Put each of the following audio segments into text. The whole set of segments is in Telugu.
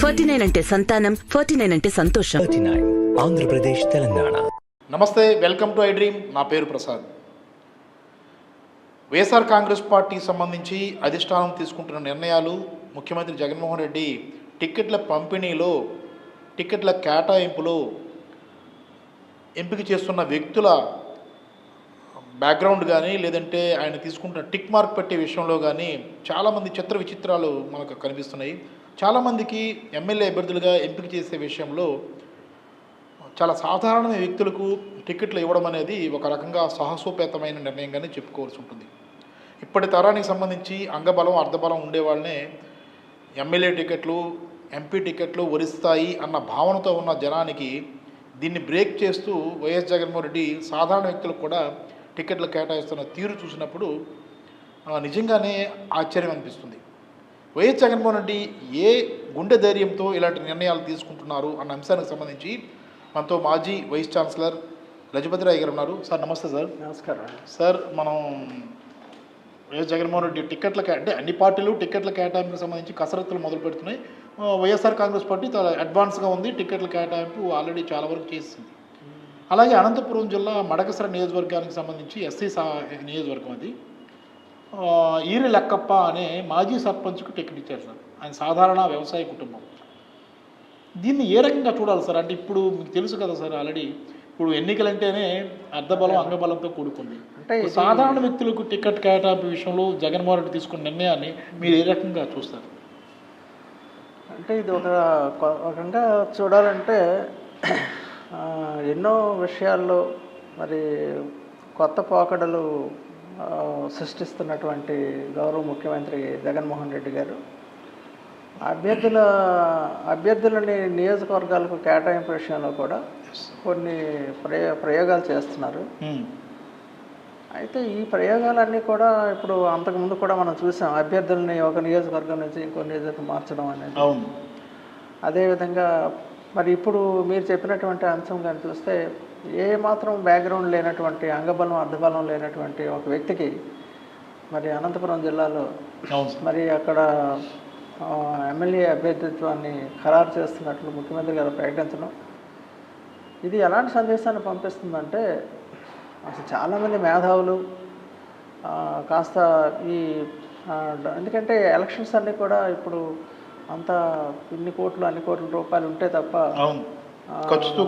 ఫార్టీ నైన్ అంటే సంతానం ఫార్టీ నైన్ అంటే సంతోషం. ఆంధ్రప్రదేశ్ తెలంగాణ. నమస్తే వెల్కమ్ టు ఐ డ్రీమ్. నా పేరు ప్రసాద్. వైఎస్ఆర్ కాంగ్రెస్ పార్టీకి సంబంధించి అధిష్టానం తీసుకుంటున్న నిర్ణయాలు ముఖ్యమంత్రి జగన్మోహన్ రెడ్డి టిక్కెట్ల పంపిణీలో టిక్కెట్ల కేటాయింపులో ఎంపిక చేస్తున్న వ్యక్తుల బ్యాక్గ్రౌండ్ కానీ లేదంటే ఆయన తీసుకుంటున్న టిక్ మార్క్ పెట్టే విషయంలో కానీ చాలామంది చిత్ర విచిత్రాలు మనకు కనిపిస్తున్నాయి. చాలామందికి ఎమ్మెల్యే అభ్యర్థులుగా ఎంపిక చేసే విషయంలో చాలా సాధారణమైన వ్యక్తులకు టికెట్లు ఇవ్వడం అనేది ఒక రకంగా సాహసోపేతమైన నిర్ణయంగానే చెప్పుకోవాల్సి ఉంటుంది. ఇప్పటి తరానికి సంబంధించి అంగబలం అర్ధబలం ఉండేవాళ్ళనే ఎమ్మెల్యే టికెట్లు ఎంపీ టికెట్లు వరిస్తాయి అన్న భావనతో ఉన్న జనానికి దీన్ని బ్రేక్ చేస్తూ వైఎస్ జగన్మోహన్ రెడ్డి సాధారణ వ్యక్తులకు కూడా టికెట్లు కేటాయిస్తున్న తీరు చూసినప్పుడు నిజంగానే ఆశ్చర్యం అనిపిస్తుంది. వైఎస్ జగన్మోహన్ రెడ్డి ఏ గుండె ధైర్యంతో ఇలాంటి నిర్ణయాలు తీసుకుంటున్నారు అన్న అంశానికి సంబంధించి మనతో మాజీ వైస్ ఛాన్సలర్ రజపతి రాయ్ గారు ఉన్నారు. సార్ నమస్తే సార్. నమస్కారం. సార్ మనం వైఎస్ జగన్మోహన్ రెడ్డి టికెట్ల అంటే అన్ని పార్టీలు టికెట్ల కేటాయింపుకి సంబంధించి కసరత్తులు మొదలు పెడుతున్నాయి వైఎస్ఆర్ కాంగ్రెస్ పార్టీ చాలా అడ్వాన్స్గా ఉంది. టికెట్ల కేటాయింపు ఆల్రెడీ చాలా వరకు చేసింది. అలాగే అనంతపురం జిల్లా మడకసర నియోజకవర్గానికి సంబంధించి ఎస్సీ సా నియోజకవర్గం అది. ఈరి లక్కప్ప అనే మాజీ సర్పంచ్కు టికెట్ ఇచ్చారు సార్. ఆయన సాధారణ వ్యవసాయ కుటుంబం. దీన్ని ఏ రకంగా చూడాలి సార్? అంటే ఇప్పుడు మీకు తెలుసు కదా సార్ ఆల్రెడీ ఇప్పుడు ఎన్నికలంటేనే అర్ధబలం అంగబలంతో కూడుకుంది. అంటే సాధారణ వ్యక్తులకు టికెట్ కేటాయింపు విషయంలో జగన్మోహన్ రెడ్డి తీసుకున్న నిర్ణయాన్ని మీరు ఏ రకంగా చూస్తారు? అంటే ఇది ఒక చూడాలంటే ఎన్నో విషయాల్లో మరి కొత్త పోకడలు సృష్టిస్తున్నటువంటి గౌరవ ముఖ్యమంత్రి జగన్మోహన్ రెడ్డి గారు. అభ్యర్థుల అభ్యర్థులని నియోజకవర్గాలకు కేటాయింపు విషయంలో కూడా కొన్ని ప్రయో ప్రయోగాలు చేస్తున్నారు. అయితే ఈ ప్రయోగాలన్నీ కూడా ఇప్పుడు అంతకుముందు కూడా మనం చూసాం అభ్యర్థుల్ని ఒక నియోజకవర్గం నుంచి ఇంకో నియోజకవర్గం మార్చడం అనేది. అదేవిధంగా మరి ఇప్పుడు మీరు చెప్పినటువంటి అంశం కానీ చూస్తే ఏ మాత్రం బ్యాక్గ్రౌండ్ లేనటువంటి అంగబలం అర్ధబలం లేనటువంటి ఒక వ్యక్తికి మరి అనంతపురం జిల్లాలో మరి అక్కడ ఎమ్మెల్యే అభ్యర్థిత్వాన్ని ఖరారు చేస్తున్నట్లు ముఖ్యమంత్రి గారు ప్రకటించడం ఇది ఎలాంటి సందేశాన్ని పంపిస్తుందంటే అసలు చాలామంది మేధావులు కాస్త ఈ ఎందుకంటే ఎలక్షన్స్ అన్నీ కూడా ఇప్పుడు అంత ఇన్ని కోట్లు అన్ని కోట్ల రూపాయలు ఉంటే తప్ప ఖర్చుతో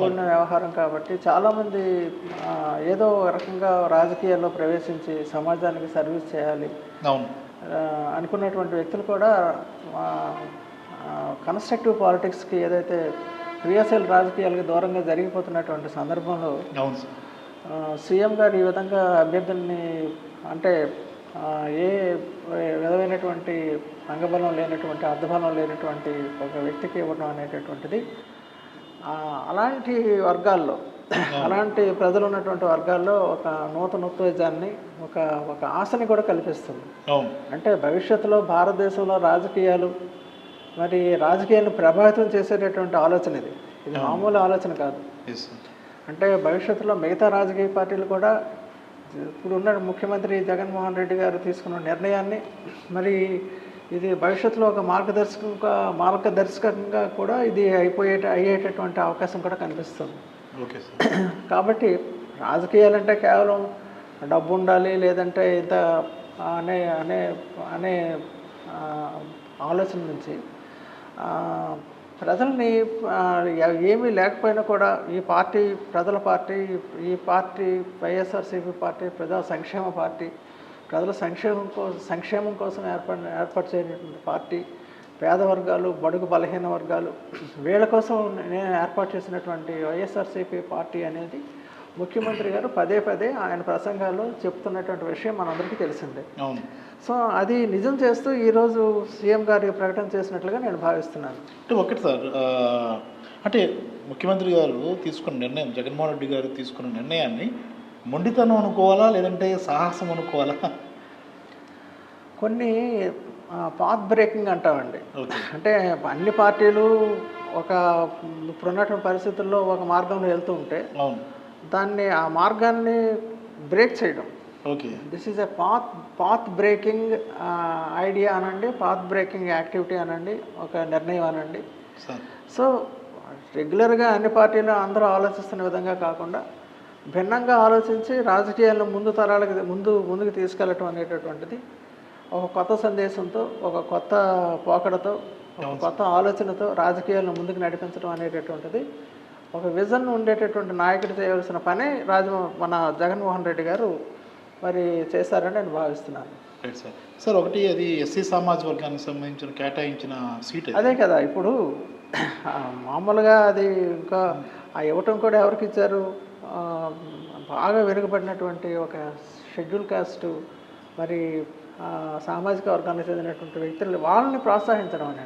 కూడిన వ్యవహారం కాబట్టి చాలామంది ఏదో రకంగా రాజకీయాల్లో ప్రవేశించి సమాజానికి సర్వీస్ చేయాలి. అనుకున్నటువంటి వ్యక్తులు కూడా కన్స్ట్రక్టివ్ పాలిటిక్స్కి ఏదైతే క్రియాశీల రాజకీయాలకు దూరంగా జరిగిపోతున్నటువంటి సందర్భంలో సీఎం గారు ఈ విధంగా అభ్యర్థుల్ని అంటే ఏ విధమైనటువంటి అంగబలం లేనటువంటి అర్ధబలం లేనటువంటి ఒక వ్యక్తికి ఇవ్వడం అనేటటువంటిది. అలాంటి వర్గాల్లో అలాంటి ప్రజలు ఉన్నటువంటి వర్గాల్లో ఒక నూతన ఉత్తేజాన్ని ఒక ఒక ఆశని కూడా కల్పిస్తుంది. అంటే భవిష్యత్తులో భారతదేశంలో రాజకీయాలు మరి రాజకీయాలను ప్రభావితం చేసేటటువంటి ఆలోచన ఇది. ఇది మామూలు ఆలోచన కాదు. అంటే భవిష్యత్తులో మిగతా రాజకీయ పార్టీలు కూడా ఇప్పుడు ఉన్న ముఖ్యమంత్రి జగన్మోహన్ రెడ్డి గారు తీసుకున్న నిర్ణయాన్ని మరి ఇది భవిష్యత్తులో ఒక మార్గదర్శకంగా మార్గదర్శకంగా కూడా ఇది అయిపోయే అయ్యేటటువంటి అవకాశం కూడా కనిపిస్తుంది. ఓకే కాబట్టి రాజకీయాలంటే కేవలం డబ్బు ఉండాలి లేదంటే ఇంత అనే అనే అనే ఆలోచన నుంచి ప్రజల్ని ఏమీ లేకపోయినా కూడా ఈ పార్టీ ప్రజల పార్టీ ఈ పార్టీ వైఎస్ఆర్సీపీ పార్టీ ప్రజా సంక్షేమ పార్టీ ప్రజల సంక్షేమం కోసం సంక్షేమం కోసం ఏర్పడిన ఏర్పాటు చేయనటువంటి పార్టీ పేద వర్గాలు బడుగు బలహీన వర్గాలు వీళ్ళ కోసం నేను ఏర్పాటు చేసినటువంటి వైఎస్ఆర్సీపీ పార్టీ అనేది ముఖ్యమంత్రి గారు పదే పదే ఆయన ప్రసంగాల్లో చెప్తున్నటువంటి విషయం మనందరికీ తెలిసిందే. సో అది నిజం చేస్తూ ఈరోజు సీఎం గారికి ప్రకటన చేసినట్లుగా నేను భావిస్తున్నాను. అంటే ఒకటి సార్ అంటే ముఖ్యమంత్రి గారు తీసుకున్న నిర్ణయం జగన్మోహన్ రెడ్డి గారు తీసుకున్న నిర్ణయాన్ని మొండితనం అనుకోవాలా లేదంటే సాహసం అనుకోవాలా? కొన్ని పాత్ బ్రేకింగ్ అంటామండి. అంటే అన్ని పార్టీలు ఒక ఇప్పుడున్నటువంటి పరిస్థితుల్లో ఒక మార్గంలో వెళ్తూ ఉంటే దాన్ని ఆ మార్గాన్ని బ్రేక్ చేయడం. Okay. This is a path path breaking idea అనండి పాత్ బ్రేకింగ్ యాక్టివిటీ అనండి ఒక నిర్ణయం అనండి. సో రెగ్యులర్గా అన్ని పార్టీలు అందరూ ఆలోచిస్తున్న విధంగా కాకుండా భిన్నంగా ఆలోచించి రాజకీయాలను ముందు తరాలకు ముందు ముందుకు తీసుకెళ్ళటం అనేటటువంటిది ఒక కొత్త సందేశంతో ఒక కొత్త పోకడతో ఒక కొత్త ఆలోచనతో రాజకీయాలను ముందుకు నడిపించడం అనేటటువంటిది ఒక విజన్ ఉండేటటువంటి నాయకుడు చేయవలసిన పని రాజ మన జగన్మోహన్ రెడ్డి గారు మరి చేశారని నేను భావిస్తున్నాను. సార్ ఒకటి అది ఎస్సీ సామాజిక వర్గానికి సంబంధించిన కేటాయించిన సీట్ అదే కదా ఇప్పుడు మామూలుగా అది ఇంకా ఆ ఇవ్వటం కూడా ఎవరికి ఇచ్చారు? బాగా వెనుకబడినటువంటి ఒక షెడ్యూల్ కాస్ట్ మరి సామాజిక వర్గానికి చెందినటువంటి వ్యక్తులు వాళ్ళని ప్రోత్సహించడం అని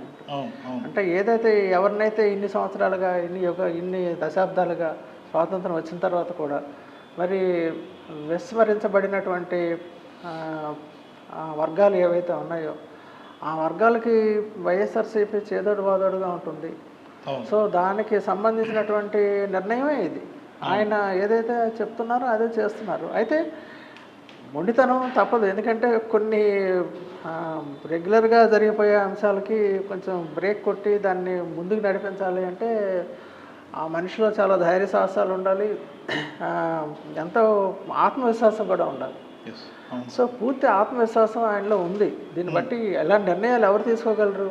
అంటే ఏదైతే ఎవరినైతే ఇన్ని సంవత్సరాలుగా ఇన్ని యుగ ఇన్ని దశాబ్దాలుగా స్వాతంత్రం వచ్చిన తర్వాత కూడా మరి విస్మరించబడినటువంటి వర్గాలు ఏవైతే ఉన్నాయో ఆ వర్గాలకి వైఎస్ఆర్సీపీ చేదోడు వాదోడుగా ఉంటుంది సో దానికి సంబంధించినటువంటి నిర్ణయమే ఇది. ఆయన ఏదైతే చెప్తున్నారో అదే చేస్తున్నారు. అయితే మొండితనం తప్పదు. ఎందుకంటే కొన్ని రెగ్యులర్గా జరిగిపోయే అంశాలకి కొంచెం బ్రేక్ కొట్టి దాన్ని ముందుకు నడిపించాలి అంటే ఆ మనిషిలో చాలా ధైర్య సాహసాలు ఉండాలి ఎంతో ఆత్మవిశ్వాసం కూడా ఉండాలి. సో పూర్తి ఆత్మవిశ్వాసం ఆయనలో ఉంది. దీన్ని బట్టి ఎలాంటి నిర్ణయాలు ఎవరు తీసుకోగలరు?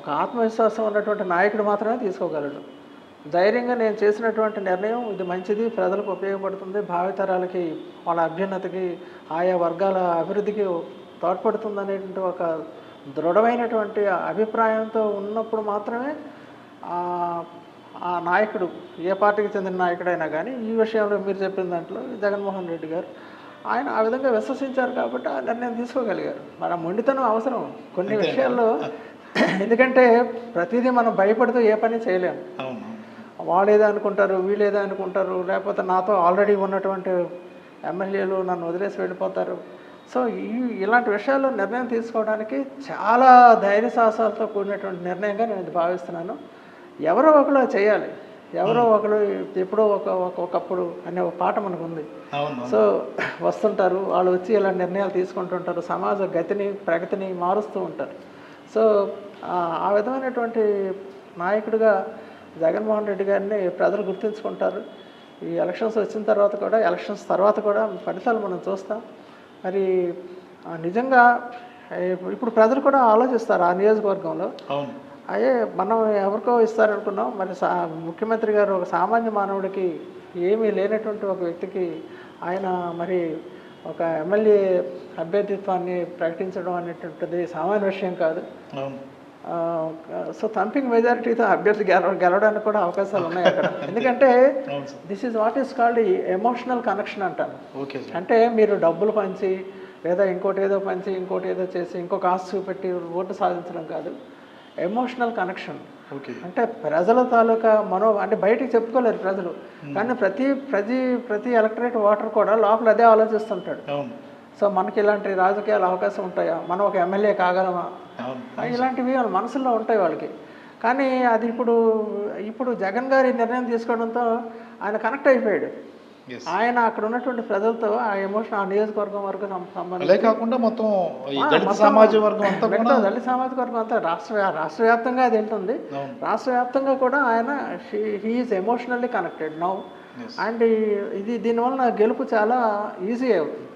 ఒక ఆత్మవిశ్వాసం ఉన్నటువంటి నాయకుడు మాత్రమే తీసుకోగలడు. ధైర్యంగా నేను చేసినటువంటి నిర్ణయం ఇది మంచిది ప్రజలకు ఉపయోగపడుతుంది భావితరాలకి వాళ్ళ అభ్యున్నతికి ఆయా వర్గాల అభివృద్ధికి తోడ్పడుతుంది అనేటువంటి ఒక దృఢమైనటువంటి అభిప్రాయంతో ఉన్నప్పుడు మాత్రమే ఆ- నాయకుడు ఏ పార్టీకి చెందిన నాయకుడైనా కానీ ఈ విషయంలో మీరు చెప్పిన దాంట్లో జగన్మోహన్ రెడ్డి గారు ఆయన ఆ విధంగా విశ్వసించారు కాబట్టి ఆ నిర్ణయం తీసుకోగలిగారు. మన మొండితనం అవసరం. కొన్ని విషయాల్లో ఎందుకంటే ప్రతిదీ మనం భయపడుతూ ఏ పని చేయలేము. అవును. అవును వాళ్ళు ఏదో అనుకుంటారు వీళ్ళు ఏదో అనుకుంటారు లేకపోతే నాతో ఆల్రెడీ ఉన్నటువంటి ఎమ్మెల్యేలు నన్ను వదిలేసి వెళ్ళిపోతారు. సో ఈ ఇలాంటి విషయాల్లో నిర్ణయం తీసుకోవడానికి చాలా ధైర్య సాహసాలతో కూడినటువంటి నిర్ణయంగా నేను భావిస్తున్నాను. ఎవరో ఒకరు చేయాలి. ఎవరో ఒకరు ఎప్పుడో ఒక ఒక- ఒకప్పుడు అనే ఒక పాట మనకు ఉంది. సో వస్తుంటారు వాళ్ళు వచ్చి ఇలా నిర్ణయాలు తీసుకుంటుంటారు సమాజ గతిని ప్రగతిని మారుస్తూ ఉంటారు. సో ఆ- విధమైనటువంటి నాయకుడిగా జగన్మోహన్ రెడ్డి గారిని ప్రజలు గుర్తుంచుకుంటారు. ఈ ఎలక్షన్స్ వచ్చిన తర్వాత కూడా ఎలక్షన్స్ తర్వాత కూడా ఫలితాలు మనం చూస్తాం. మరి నిజంగా ఇప్పుడు- ప్రజలు కూడా ఆలోచిస్తారు ఆ నియోజకవర్గంలో. అయ్యే మనం ఎవరికో ఇస్తారనుకున్నాం. మరి సా ముఖ్యమంత్రి గారు ఒక సామాన్య మానవుడికి ఏమీ లేనటువంటి ఒక వ్యక్తికి ఆయన మరి ఒక ఎమ్మెల్యే అభ్యర్థిత్వాన్ని ప్రకటించడం అనేటువంటిది సామాన్య విషయం కాదు. సో థంపింగ్ మెజారిటీతో అభ్యర్థి గెలవ గెలవడానికి కూడా అవకాశాలు ఉన్నాయి అక్కడ. ఎందుకంటే this is what is called emotional connection అంటాను అంటే మీరు డబ్బులు పంచి లేదా ఇంకోటి ఏదో పంచి ఇంకోటి ఏదో చేసి ఇంకొక ఆస్తి చూపెట్టి ఓటు సాధించడం కాదు. Emotional connection. ఓకే. అంటే ప్రజల తాలూకా మనో అంటే బయటికి చెప్పుకోలేరు ప్రజలు. కానీ ప్రతి ప్రతి ప్రతి ఎలక్టరేట్ ఓటర్ కూడా లోపల అదే ఆలోచిస్తుంటాడు. సో మనకి ఇలాంటి రాజకీయాలు అవకాశం ఉంటాయా? మనం ఒక ఎమ్మెల్యే కాగలమా? ఇలాంటివి వాళ్ళ మనసులో ఉంటాయి వాళ్ళకి. కానీ అది ఇప్పుడు ఇప్పుడు జగన్ గారి నిర్ణయం తీసుకోవడంతో ఆయన కనెక్ట్ అయిపోయాడు. ఆయన అక్కడ ఉన్నటువంటి ప్రజలతో ఆ ఎమోషన్ ఆ నియోజకవర్గం వరకు కాకుండా మొత్తం దళిత సామాజిక వర్గం అంతా దళిత సామాజిక వర్గం అంతా రాష్ట్ర రాష్ట్ర వ్యాప్తంగా అది వెళ్తుంది. రాష్ట్ర వ్యాప్తంగా కూడా ఆయన he is emotionally connected now. And ఇది దీనివల్ల గెలుపు చాలా ఈజీ అవుతుంది.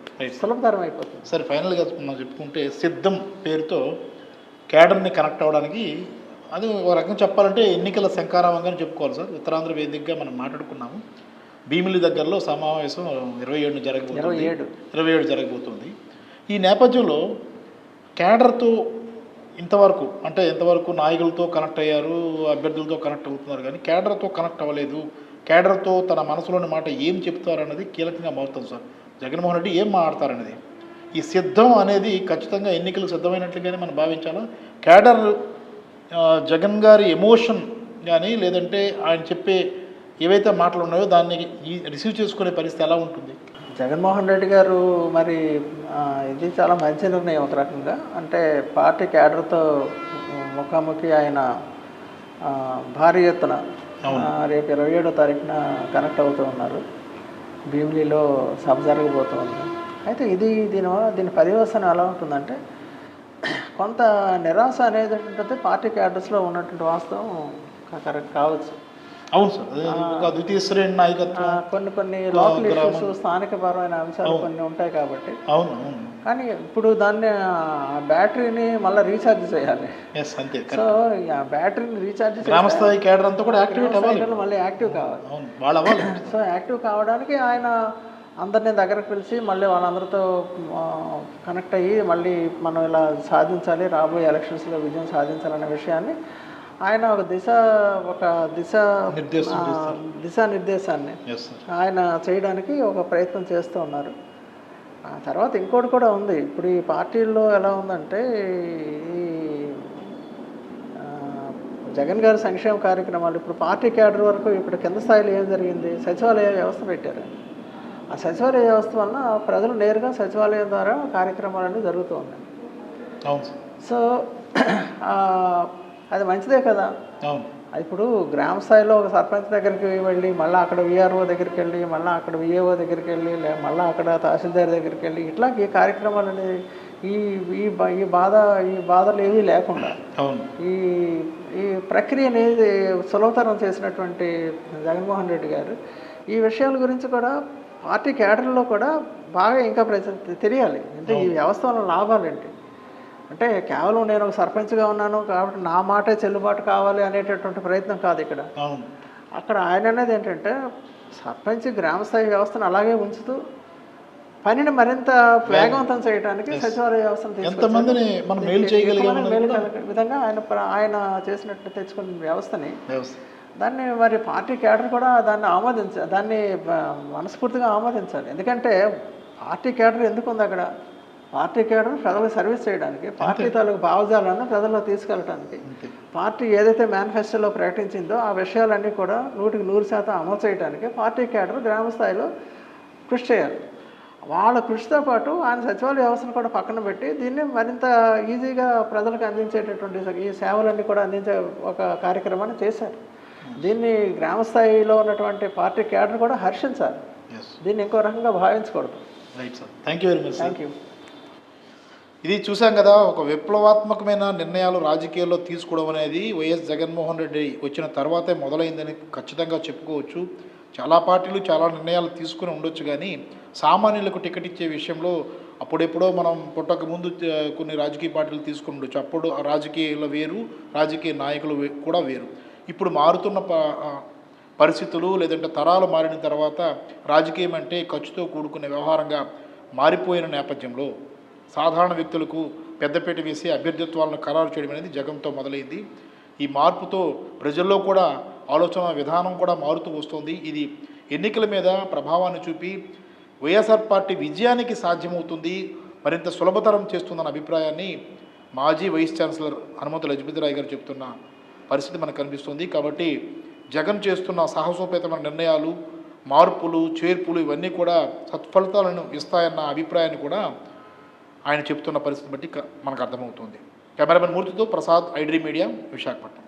సులభతరం అయిపోతుంది. సరే ఫైనల్గా మనం చెప్పుకుంటే సిద్ధం పేరుతో క్యాడర్ని కనెక్ట్ అవ్వడానికి అది ఒక రకంగా చెప్పాలంటే ఎన్నికల శంకారావంగా చెప్పుకోవాలి సార్. ఉత్తరాంధ్ర వేదికగా మనం మాట్లాడుకున్నాము. భీమిలి దగ్గరలో సమావేశం ఇరవై ఇరవై జరగబోతుంది. ఏడు. ఇరవై ఏడు జరగబోతుంది. ఈ నేపథ్యంలో క్యాడర్తో ఇంతవరకు అంటే ఎంతవరకు నాయకులతో కనెక్ట్ అయ్యారు అభ్యర్థులతో కనెక్ట్ అవుతున్నారు కానీ క్యాడర్తో కనెక్ట్ అవ్వలేదు. క్యాడర్తో తన మనసులోని మాట ఏం చెప్తారన్నది కీలకంగా మారుతుంది సార్. జగన్మోహన్ రెడ్డి ఏం మాట్లాడతారనేది. ఈ సిద్ధం అనేది ఖచ్చితంగా ఎన్నికలకు సిద్ధమైనట్లుగానే మనం భావించాలా? క్యాడర్ జగన్ గారి ఎమోషన్ కానీ లేదంటే ఆయన చెప్పే ఏవైతే మాటలు ఉన్నాయో దాన్ని ఈ రిసీవ్ చేసుకునే పరిస్థితి ఎలా ఉంటుంది? జగన్మోహన్ రెడ్డి గారు మరి ఇది చాలా మంచి నిర్ణయం ఒక రకంగా. అంటే పార్టీ క్యాడర్తో ముఖాముఖి ఆయన భారీ ఎత్తున రేపు ఇరవై ఏడో తారీఖున కనెక్ట్ అవుతూ ఉన్నారు. భీమిలీలో సభ జరగబోతోంది అయితే ఇది దీని దీని పర్యవసనం ఎలా ఉంటుందంటే కొంత నిరాశ అనేది ఏంటంటే పార్టీ క్యాడర్స్లో ఉన్నటువంటి వాస్తవం కరెక్ట్ కావచ్చు. అవును సార్. ద్వితీయ నాయకత్వం కొన్ని కొన్ని లోకల్. ఇష్యూస్ స్థానికపరమైన అంశాలు కొన్ని ఉంటాయి కాబట్టి. అవును కానీ ఇప్పుడు దాన్ని బ్యాటరీని మళ్ళీ రీఛార్జ్ చేయాలి. సో ఆ బ్యాటరీని రీఛార్జ్ కేడర్ అంతా కూడా యాక్టివేట్ అవ్వాలి. మళ్ళీ యాక్టివ్ కావాలి. అవును వాళ్ళు అవ్వాలి. సో యాక్టివ్ కావడానికి ఆయన అందరినీ దగ్గరకు పిలిచి మళ్ళీ వాళ్ళందరితో కనెక్ట్ అయ్యి మళ్ళీ మనం ఇలా సాధించాలి రాబోయే ఎలక్షన్స్లో విజయం సాధించాలనే విషయాన్ని ఆయన ఒక దిశ ఒక దిశ నిర్దేశం ఆ, దిశా నిర్దేశాన్ని ఎస్ సార్ ఆయన చేయడానికి ఒక ప్రయత్నం చేస్తూ ఉన్నారు. ఆ తర్వాత ఇంకోటి కూడా ఉంది. ఇప్పుడు ఈ పార్టీల్లో ఎలా ఉందంటే ఈ జగన్ గారి సంక్షేమ కార్యక్రమాలు ఇప్పుడు పార్టీ క్యాడర్ వరకు ఇప్పుడు కింద స్థాయిలో ఏం జరిగింది? సచివాలయ వ్యవస్థ పెట్టారు. ఆ సచివాలయ వ్యవస్థ వలన ప్రజలు నేరుగా సచివాలయం ద్వారా కార్యక్రమాలన్నీ జరుగుతూ ఉన్నాయి. సో అది మంచిదే కదా. ఇప్పుడు గ్రామ స్థాయిలో ఒక సర్పంచ్ దగ్గరికి వెళ్ళి మళ్ళీ అక్కడ విఆర్ఓ దగ్గరికి వెళ్ళి మళ్ళీ అక్కడ విఏఓ దగ్గరికి వెళ్ళి లే మళ్ళీ అక్కడ తహసీల్దార్ దగ్గరికి వెళ్ళి ఇట్లా ఈ కార్యక్రమాలు అనేది ఈ ఈ ఈ బాధ ఈ బాధలు ఏవీ లేకుండా ఈ ఈ ప్రక్రియ అనేది సులభతరం చేసినటువంటి జగన్మోహన్ రెడ్డి గారు ఈ విషయాల గురించి కూడా పార్టీ కేడర్లో కూడా బాగా ఇంకా ప్రజ తెలియాలి. అంటే ఈ వ్యవస్థ వల్ల లాభాలు ఏంటి? అంటే కేవలం నేను ఒక సర్పంచ్గా ఉన్నాను కాబట్టి నా మాటే చెల్లుబాటు కావాలి అనేటటువంటి ప్రయత్నం కాదు ఇక్కడ. అక్కడ ఆయన అనేది ఏంటంటే సర్పంచ్ గ్రామస్థాయి వ్యవస్థను అలాగే ఉంచుతూ పనిని మరింత వేగవంతం చేయడానికి సచివాలయ వ్యవస్థను. ఎంతమందిని మనం మేలు చేయగలిగాం విధంగా ఆయన ఆయన చేసినట్టు తెచ్చుకున్న వ్యవస్థని వ్యవస్థ. దాన్ని మరి పార్టీ కేడర్ కూడా దాన్ని ఆమోదించాలి దాన్ని మనస్ఫూర్తిగా ఆమోదించాలి. ఎందుకంటే పార్టీ కేడర్ ఎందుకు ఉంది అక్కడ? పార్టీ కేడర్ ప్రజలకు సర్వీస్ చేయడానికి పార్టీ తాలూకు భావజాలను ప్రజల్లో తీసుకెళ్ళడానికి పార్టీ ఏదైతే మేనిఫెస్టోలో ప్రకటించిందో ఆ విషయాలన్నీ కూడా నూటికి నూరు శాతం అమలు చేయడానికి పార్టీ కేడర్ గ్రామ స్థాయిలో కృషి చేయాలి. వాళ్ళ కృషితో పాటు ఆయన సచివాలయ వ్యవస్థను కూడా పక్కన పెట్టి దీన్ని మరింత ఈజీగా ప్రజలకు అందించేటటువంటి ఈ సేవలన్నీ కూడా అందించే ఒక కార్యక్రమాన్ని చేశారు. దీన్ని గ్రామ స్థాయిలో ఉన్నటువంటి పార్టీ కేడర్ కూడా హర్షించాలి. దీన్ని ఇంకో రకంగా భావించకూడదు. Right sir thank you very much thank you ఇది చూసాం కదా ఒక విప్లవాత్మకమైన నిర్ణయాలు రాజకీయాల్లో తీసుకోవడం అనేది వైఎస్ జగన్మోహన్ రెడ్డి వచ్చిన తర్వాతే మొదలైందని ఖచ్చితంగా చెప్పుకోవచ్చు. చాలా పార్టీలు చాలా నిర్ణయాలు తీసుకుని ఉండొచ్చు కానీ సామాన్యులకు టికెట్ ఇచ్చే విషయంలో అప్పుడెప్పుడో మనం పుట్టక ముందు కొన్ని రాజకీయ పార్టీలు తీసుకుని ఉండొచ్చు. అప్పుడు ఆ రాజకీయాలు వేరు రాజకీయ నాయకులు కూడా వేరు. ఇప్పుడు మారుతున్న ప- పరిస్థితులు లేదంటే తరాలు మారిన తర్వాత రాజకీయం అంటే ఖర్చుతో కూడుకునే వ్యవహారంగా మారిపోయిన నేపథ్యంలో సాధారణ వ్యక్తులకు పెద్దపీట వేసి అభ్యర్థిత్వాలను ఖరారు చేయడం అనేది జగంతో మొదలైంది. ఈ మార్పుతో ప్రజల్లో కూడా ఆలోచన విధానం కూడా మారుతూ వస్తుంది. ఇది ఎన్నికల మీద ప్రభావాన్ని చూపి వైఎస్ఆర్ పార్టీ విజయానికి సాధ్యమవుతుంది. మరింత సులభతరం చేస్తుందన్న అభిప్రాయాన్ని మాజీ వైస్ ఛాన్సలర్ హనుమంతు లజపతిరాయ్ గారు చెప్తున్న పరిస్థితి మనకు కనిపిస్తుంది. కాబట్టి జగన్ చేస్తున్న సాహసోపేతమైన నిర్ణయాలు మార్పులు చేర్పులు ఇవన్నీ కూడా సత్ఫలితాలను ఇస్తాయన్న అభిప్రాయాన్ని కూడా ఆయన చెప్తున్న పరిస్థితి బట్టి మనకు అర్థమవుతుంది. కెమెరామెన్ మూర్తితో ప్రసాద్ ఐడ్రీ మీడియా విశాఖపట్నం.